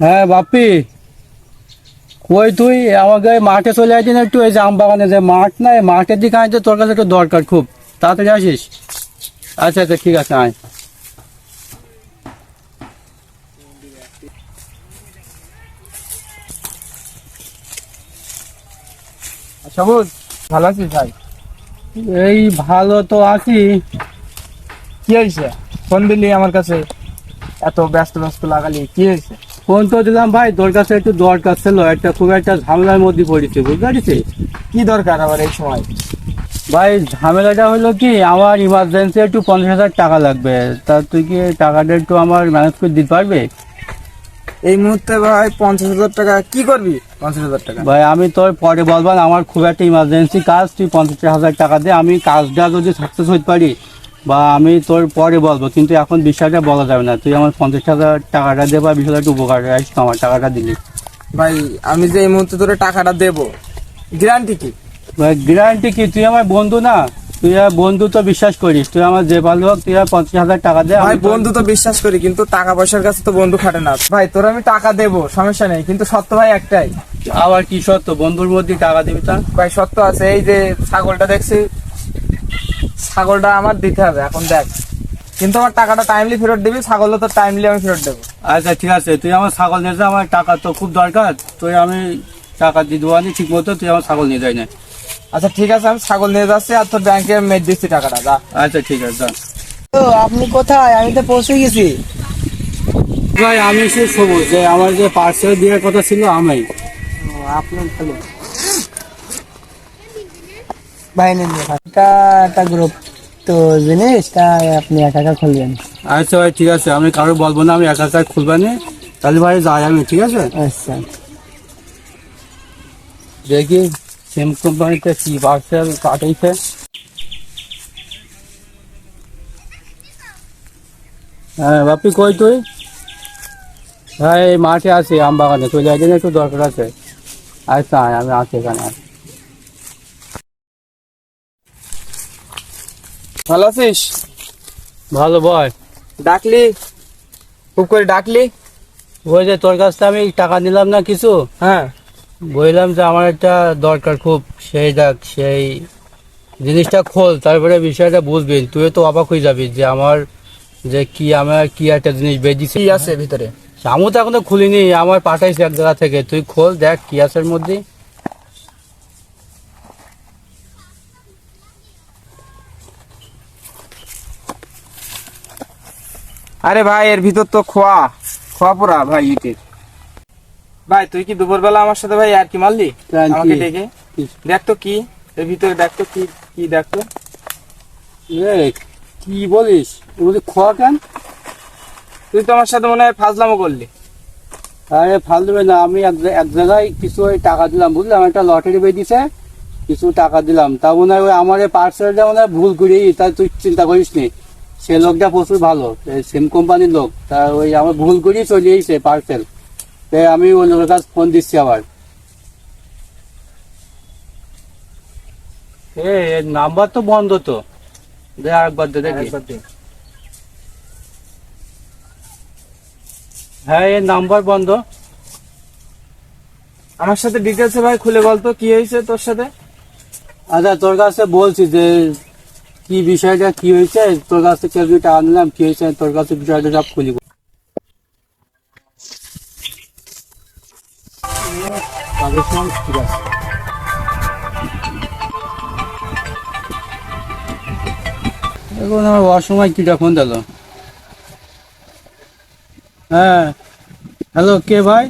হ্যাঁ বাপ্পি। কই তুই? আমাকে মাঠে চলে আসিস একটু এই জাম বাগানে যে মাঠ নাই মাঠের দিকে আনতে তোর কাছে একটু দরকার খুব। তাড়াতাড়ি আসিস? আচ্ছা আচ্ছা ঠিক আছে আয়। সবুজ ভালো আছিস ভাই? এই ভালো তো আছি। কি হয়েছে? ফোন দিলি আমার কাছে এত ব্যস্ত ব্যস্ত লাগালি কি হয়েছে? ফোন তো দিলাম ভাই তোর কাছে একটু দরকার ছিল একটা খুব একটা ঝামেলার মধ্যে পড়েছে বুঝতে পারছিস? কি দরকার আবার এই সময়? ভাই ঝামেলাটা হলো কি আমার ইমার্জেন্সি একটু পঞ্চাশ হাজার টাকা লাগবে তা তুই কি টাকাটা একটু আমার ম্যানেজ করে দিতে পারবে? এই মুহূর্তে ভাই পঞ্চাশ হাজার টাকা কি করবি পঞ্চাশ হাজার টাকা? ভাই আমি তোর পরে বলবান আমার খুব একটা ইমার্জেন্সি কাজ তুই পঞ্চাশ হাজার টাকা দে আমি কাজটা যদি সাকসেস হতে পারি বা আমি তোর পরে বলব কিন্তু এখন বিষয়টা বলা যাবে না। তুই আমার পঞ্চাশ হাজার টাকাটা দে বা বিশ হাজার একটু উপকার আমার টাকাটা দিলি। ভাই আমি যে এই মুহূর্তে তোরে টাকাটা দেবো গ্যারান্টি কি? ভাই গ্যারান্টি কি? তুই আমার বন্ধু না। তুই আর বন্ধু তো বিশ্বাস করিস। তুই আমার যে ভালো হোক তুই আর পঞ্চাশ হাজার টাকা দে। ভাই বন্ধু তো বিশ্বাস করি কিন্তু টাকা পয়সার কাছে তো বন্ধু খাটে না। ভাই তোর আমি টাকা দেবো সমস্যা নেই কিন্তু সত্য ভাই একটাই। আবার কি সত্য? বন্ধুর মধ্যে টাকা দিবি তা? ভাই সত্য আছে এই যে ছাগলটা দেখছি ছাগলটা আমার দিতে হবে এখন দেখ। কিন্তু আমার টাকাটা টাইমলি ফেরত দিবি ছাগলটা তো টাইমলি আমি ফেরত দেবো। আচ্ছা ঠিক আছে। তুই আমার ছাগল নিয়ে যা আমার টাকা তো খুব দরকার। তুই আমি টাকা দিয়ে দেবো আনি ঠিক মতো তুই আমার ছাগল নিয়ে যাই না। আচ্ছা ঠিক আছে আমি ছাগল নিয়ে যাচ্ছি আর তোর ব্যাংকে মেট দিচ্ছি টাকাটা যা। আচ্ছা ঠিক আছে যা। তো আপনি কোথায়? আমি তো পৌঁছে গেছি। ভাই আমি সে সবুজ যে আমার যে পার্সেল দেওয়ার কথা ছিল আমি আপনার ভাই এটা একটা গ্রুপ তো জিনিস আপনি একা একা খুলবেন। আচ্ছা ভাই ঠিক আছে। আমি কারও বলব না আমি একা একা খুলবানি। তাহলে ভাই যাই আমি ঠিক আছে? আচ্ছা। দেখি সেম কোম্পানিতে কি পার্সেল কাটাইছে। হ্যাঁ বাপি কই তুই? হ্যাঁ এই মাঠে আছি আম বাগানে তুই যাই একটু দরকার আছে। আচ্ছা আমি আছি এখানে। আয়। ভালো আছিস? ভালো বয় ডাকলি? খুব করে ডাকলি? ওই যে তোর কাছ থেকে আমি টাকা নিলাম না কিছু? হ্যাঁ। বললাম যে আমার একটা দরকার খুব সেই দেখ সেই জিনিসটা খোল তারপরে বিষয়টা বুঝবি। তুই তো অবাক হয়ে যাবি যে আমার যে কি আমার কি একটা জিনিস বেদিছে কি আছে ভিতরে? আমি তো এখনও খুলিনি আমার পাঠাইছি এক জায়গা থেকে। তুই খোল দেখ কি আছে এর মধ্যে। আরে ভাই এর ভিতর তো খোয়া। খোয়া পোড়া ভাই ইটের। ভাই তুই কি দুপুরবেলা আমার সাথে ভাই আর কি মারলি? আমাকে ডেকে? দেখ তো কি এর ভিতরে দেখ তো কি কি দেখ তো। এ, কি বলিস? মধ্যে খোয়া কেন? তুই তো আমার সাথে মনে হয় ফাজলামো করলি। আরে ফাল দেবে না আমি এক জায়গায় কিছু ওই টাকা দিলাম বুঝলাম একটা লটারি বেরিয়েছে কিছু টাকা দিলাম। তা মনে হয় ওই আমার পার্সেলটা মনে হয় ভুল করি তা তুই চিন্তা করিস নি সে লোকটা প্রচুর ভালো। সেম কোম্পানির লোক। তা ওই আমার ভুল করি চলে এসেছে পার্সেল তাই আমি ওই লোকের কাছে ফোন দিচ্ছি আবার। নাম্বার তো বন্ধ তো। দে আরেকবার দে দেখি। হ্যাঁ এর নাম্বার বন্ধ। আমার সাথে ডিটেলসে ভাই খুলে বলতো কি হয়েছে তোর সাথে? আচ্ছা তোর কাছে বলছি যে কি বিষয়টা কি হয়েছে, তোর কাছ থেকে কেউ টাকা নিলাম, কি হয়েছে, তোর কাছে বিষয়টা সব খুলি ঠিক আছে। এখন আমার অসময় কিটা ফোন দিল। হ্যাঁ হ্যালো, কে ভাই?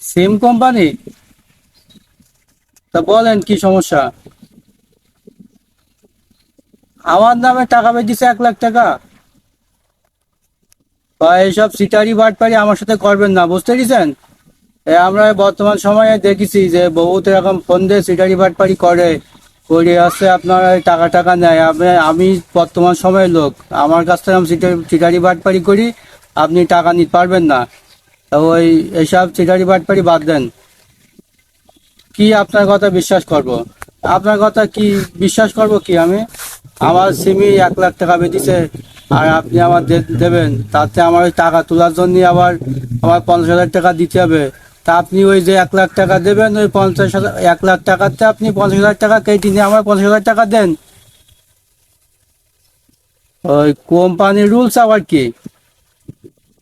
Same company? তা বলেন, কি সমস্যা? আমার নামে টাকা বেঁচেছে এক লাখ টাকা। বা এইসব সিটারি বাটপারি আমার সাথে করবেন না, বুঝতে পেরেছেন? আমরা বর্তমান সময়ে দেখেছি যে বহুত এরকম ফোন দিয়ে সিটারি বাটপারি করে করে আসছে আপনার টাকা টাকা নেয়। আপনি, আমি বর্তমান সময়ের লোক, আমার কাছ থেকে আমি সিটারি বাটপারি করি, আপনি টাকা নিতে পারবেন না। ওই, এইসব সিটারি বাটপারি বাদ দেন। কি আপনার কথা বিশ্বাস করব? আপনার কথা কি বিশ্বাস করব কি আমি? আমার সিমি এক লাখ টাকা বেঁচেছে, আর আপনি আমার দেবেন, তাতে আমার ওই টাকা তোলার জন্য আবার আমার পঞ্চাশ হাজার টাকা দিতে হবে। তা আপনি ওই যে এক লাখ টাকা দেবেন, ওই পঞ্চাশ হাজার এক লাখ টাকাতে আপনি পঞ্চাশ হাজার টাকা কেটে নিয়ে আমার পঞ্চাশ হাজার টাকা দেন। ওই কোম্পানির রুলস আবার কি?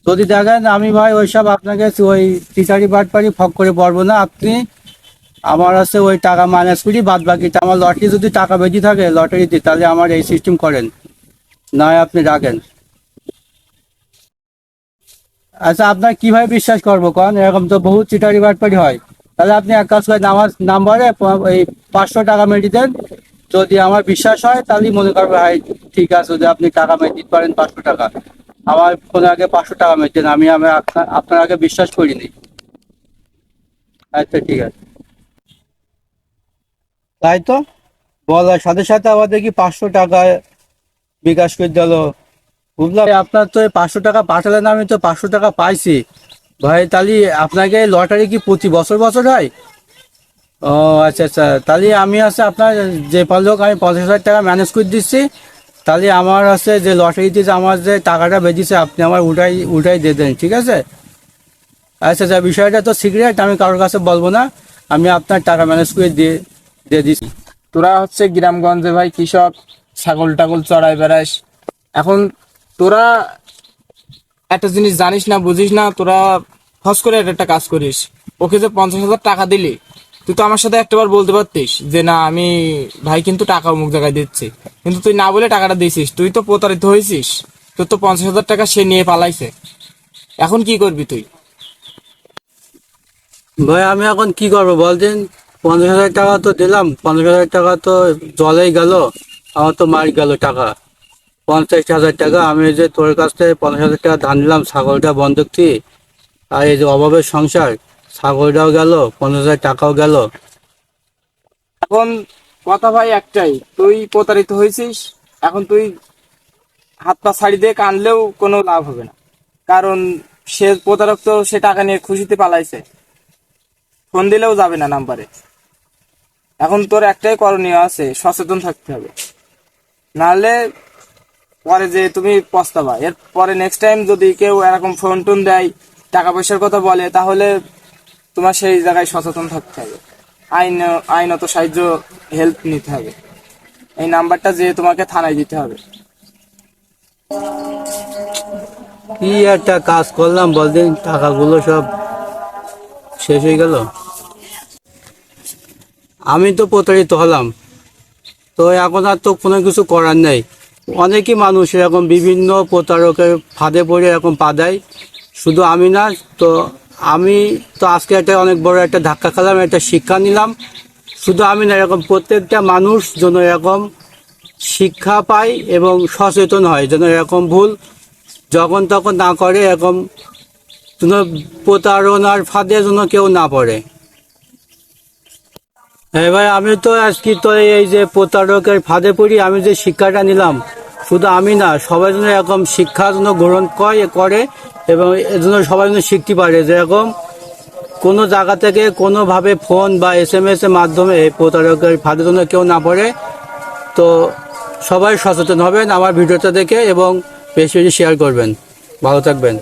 যদি দেখেন, আমি ভাই ওইসব আপনাকে ওই টিচারি বাটপারি ফক করে পারব না। আপনি আমার আছে ওই টাকা মাইনাস করি বাদ বাকিটা আমার লটারি যদি টাকা বেশি থাকে লটারিতে তাহলে আমার এই সিস্টেম করেন। নয় আপনি রাখেন। আচ্ছা আপনার কীভাবে বিশ্বাস করব কারণ এরকম তো বহু চিটারি বাটপারি হয়। তাহলে আপনি এক কাজ করেন, আমার নাম্বারে এই পাঁচশো টাকা মেরে দেন যদি আমার বিশ্বাস হয়, তাহলেই মনে করবে, হাই, ঠিক আছে, যদি আপনি টাকা মেরে দিতে পারেন পাঁচশো টাকা। আমার ফোনে আগে পাঁচশো টাকা মেরে দেন, আমি আপনার আগে বিশ্বাস করিনি। আচ্ছা ঠিক আছে। তাই তো? বলার সাথে সাথে আবার দেখি পাঁচশো টাকা বিকাশ করে দিল। বুঝলাম আপনার তো পাঁচশো টাকা পাঠালেন, আমি তো পাঁচশো টাকা পাইছি। ভাই, তাহলে আপনাকে লটারি কি প্রতি বছর বছর হয়? ও আচ্ছা আচ্ছা। তাহলে আমি আছে আপনার যে পারলোক আমি পঞ্চাশ হাজার টাকা ম্যানেজ করে দিচ্ছি। তাহলে আমার আছে যে লটারিতে যে আমার যে টাকাটা বেঁচেছে আপনি আমার উঠাই উঠাই দিয়ে দেন, ঠিক আছে? আচ্ছা আচ্ছা। বিষয়টা তো সিক্রেট আমি কারোর কাছে বলব না। আমি আপনার টাকা ম্যানেজ করে দিয়ে দিয়ে দিচ্ছি তোরা হচ্ছে গ্রামগঞ্জে ভাই কৃষক, ছাগল টাগল চড়াই বেড়াস এখন তোরা একটা জিনিস জানিস না, বুঝিস না, তোরা ফস করে একটা কাজ করিস। ওকে যে পঞ্চাশ হাজার টাকা দিলি, তুই তো আমার সাথে একটাবার বলতে পারতিস যে, না, আমি ভাই কিন্তু টাকা অমুক জায়গায় দিচ্ছি। কিন্তু তুই না বলে টাকাটা দিছিস, তুই তো প্রতারিত হয়েছিস তোর তো পঞ্চাশ হাজার টাকা সে নিয়ে পালাইছে। এখন কি করবি তুই? ভাই, আমি এখন কি করব বলতেন পঞ্চাশ হাজার টাকা তো দিলাম, পঞ্চাশ হাজার টাকা তো জলেই গেল, আমার তো মার গেল টাকা। পঞ্চাশ হাজার টাকা, আমি যে তোর কাছ থেকে পঞ্চাশ হাজার টাকা ধান নিলাম, ছাগলটা বন্ধক দিয়ে আর এই যে অভাবের সংসার, ছাগলটাও গেল, পঞ্চাশ হাজার টাকাও গেল। এখন কথা ভাই একটাই, তুই প্রতারিত হয়েছিস, এখন তুই হাত পা ছাড়ি দিয়ে কানলেও কোনো লাভ হবে না। কারণ সে প্রতারক তো সে টাকা নিয়ে খুশিতে পালাইছে। ফোন দিলেও যাবে না নাম্বারে। এখন তোর একটাই করণীয় আছে, সচেতন থাকতে হবে। নাহলে পরে যে তুমি পস্তাবা। এর পরে নেক্সট টাইম যদি কেউ এরকম ফোন টোন দেয়, টাকা পয়সার কথা বলে, তাহলে তোমার সেই জায়গায় সচেতন থাকতে হবে। আইন, আইনত সাহায্য হেল্প নিতে হবে। এই নাম্বারটা যে তোমাকে থানায় দিতে হবে। কি একটা কাজ করলাম, বলদিন টাকাগুলো সব শেষ হয়ে গেল? আমি তো প্রতারিত হলাম। তো এখন আর তো কোনো কিছু করার নেই। অনেকই মানুষ এরকম বিভিন্ন প্রতারকের ফাঁদে পড়ে এরকম পা দেয়। শুধু আমি না, তো আমি তো আজকে একটা অনেক বড় একটা ধাক্কা খেলাম, একটা শিক্ষা নিলাম। শুধু আমি না, এরকম প্রত্যেকটা মানুষ যেন এরকম শিক্ষা পায় এবং সচেতন হয়, যেন এরকম ভুল যখন তখন না করে, এরকম যেন প্রতারণার ফাঁদে যেন কেউ না পড়ে। এবার আমি তো আজকে তো এই যে প্রতারকের ফাঁদে পড়ি, আমি যে শিক্ষাটা নিলাম, শুধু আমি না, সবাই যেন এরকম শিক্ষা যেন গ্রহণ করে এবং এর জন্য সবাই যেন শিখতে পারে। যেরকম কোনো জায়গা থেকে কোনোভাবে ফোন বা এস এম এস এর মাধ্যমে প্রতারকের ফাঁদে যেন কেউ না পড়ে, তো সবাই সচেতন হবেন আমার ভিডিওটা দেখে এবং বেশি বেশি শেয়ার করবেন। ভালো থাকবেন।